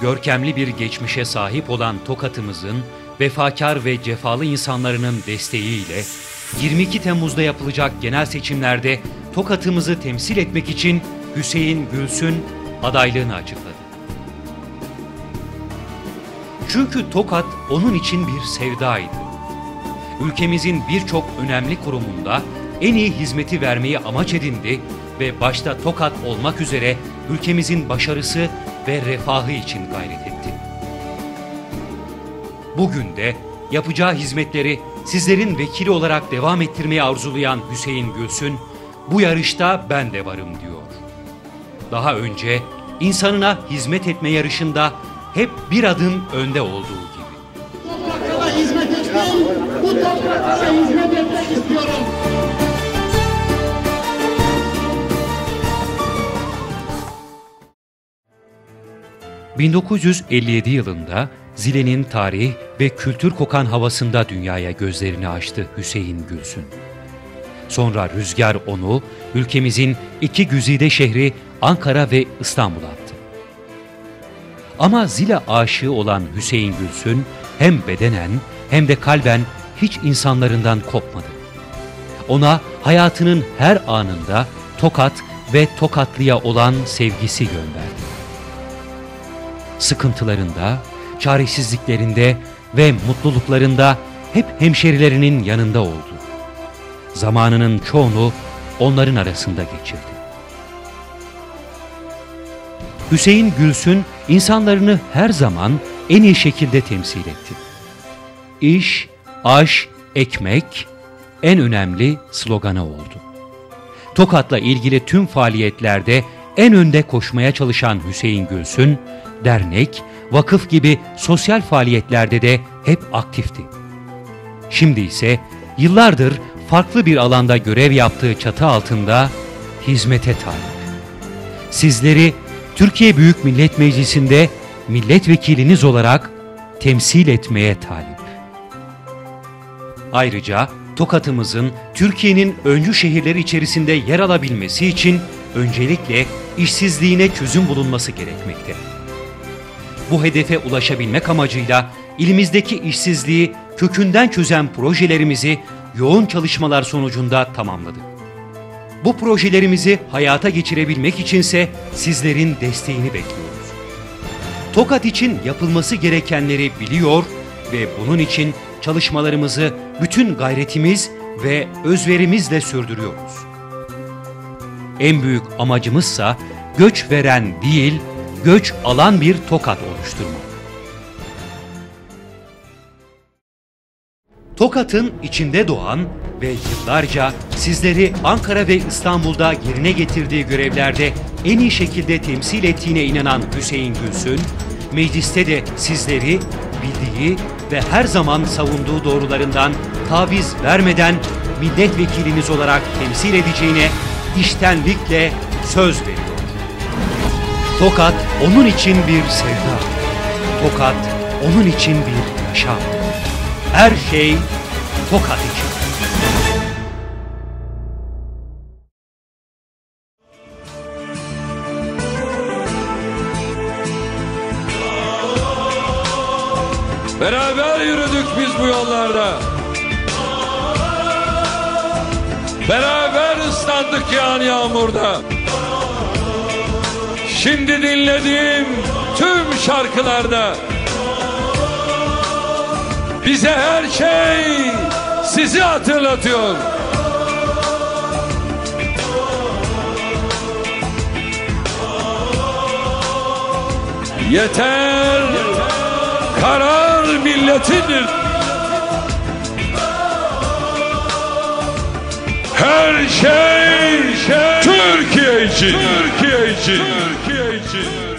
Görkemli bir geçmişe sahip olan Tokat'ımızın vefakar ve cefalı insanların desteğiyle 22 Temmuz'da yapılacak genel seçimlerde Tokat'ımızı temsil etmek için Hüseyin Gülsün adaylığını açıkladı. Çünkü Tokat onun için bir sevdaydı. Ülkemizin birçok önemli kurumunda en iyi hizmeti vermeyi amaç edindi ve başta Tokat olmak üzere ülkemizin başarısı ve refahı için gayret etti. Bugün de yapacağı hizmetleri sizlerin vekili olarak devam ettirmeyi arzulayan Hüseyin Gülsün, bu yarışta ben de varım diyor. Daha önce insanına hizmet etme yarışında hep bir adım önde olduğu gibi. topraklara hizmet etmeyi, bu topraklara hizmet etmek istiyorum. 1957 yılında Zile'nin tarih ve kültür kokan havasında dünyaya gözlerini açtı Hüseyin Gülsün. Sonra rüzgar onu ülkemizin iki güzide şehri Ankara ve İstanbul'a attı. Ama Zile aşığı olan Hüseyin Gülsün hem bedenen hem de kalben hiç insanlarından kopmadı. Ona hayatının her anında Tokat ve Tokatlıya olan sevgisi gönderdi sıkıntılarında, çaresizliklerinde ve mutluluklarında hep hemşerilerinin yanında oldu. Zamanının çoğunu onların arasında geçirdi. Hüseyin Gülsün insanlarını her zaman en iyi şekilde temsil etti. İş, aş, ekmek en önemli sloganı oldu. Tokat'la ilgili tüm faaliyetlerde en önde koşmaya çalışan Hüseyin Gülsün, dernek, vakıf gibi sosyal faaliyetlerde de hep aktifti. Şimdi ise yıllardır farklı bir alanda görev yaptığı çatı altında hizmete talip. Sizleri Türkiye Büyük Millet Meclisi'nde milletvekiliniz olarak temsil etmeye talip. Ayrıca Tokat'ımızın Türkiye'nin öncü şehirleri içerisinde yer alabilmesi için öncelikle işsizliğine çözüm bulunması gerekmekte. Bu hedefe ulaşabilmek amacıyla ilimizdeki işsizliği kökünden çözen projelerimizi yoğun çalışmalar sonucunda tamamladık. Bu projelerimizi hayata geçirebilmek içinse sizlerin desteğini bekliyoruz. Tokat için yapılması gerekenleri biliyor ve bunun için çalışmalarımızı bütün gayretimiz ve özverimizle sürdürüyoruz. En büyük amacımızsa göç veren değil, göç alan bir Tokat oluşturmak. Tokat'ın içinde doğan ve yıllarca sizleri Ankara ve İstanbul'da yerine getirdiği görevlerde en iyi şekilde temsil ettiğine inanan Hüseyin Gülsün, mecliste de sizleri bildiği ve her zaman savunduğu doğrularından taviz vermeden milletvekiliniz olarak temsil edeceğine iştenlikle söz veriyor. Tokat onun için bir sevda. Tokat onun için bir yaşam. Her şey Tokat için. Beraber yürüdük biz bu yollarda. Beraber ıslandık yağan yağmurda. Şimdi dinlediğim tüm şarkılarda bize her şey sizi hatırlatıyor. Yeter, karar milletidir. Her şey, şey Türkiye için. Türkiye için. Türkiye için. Türkiye için.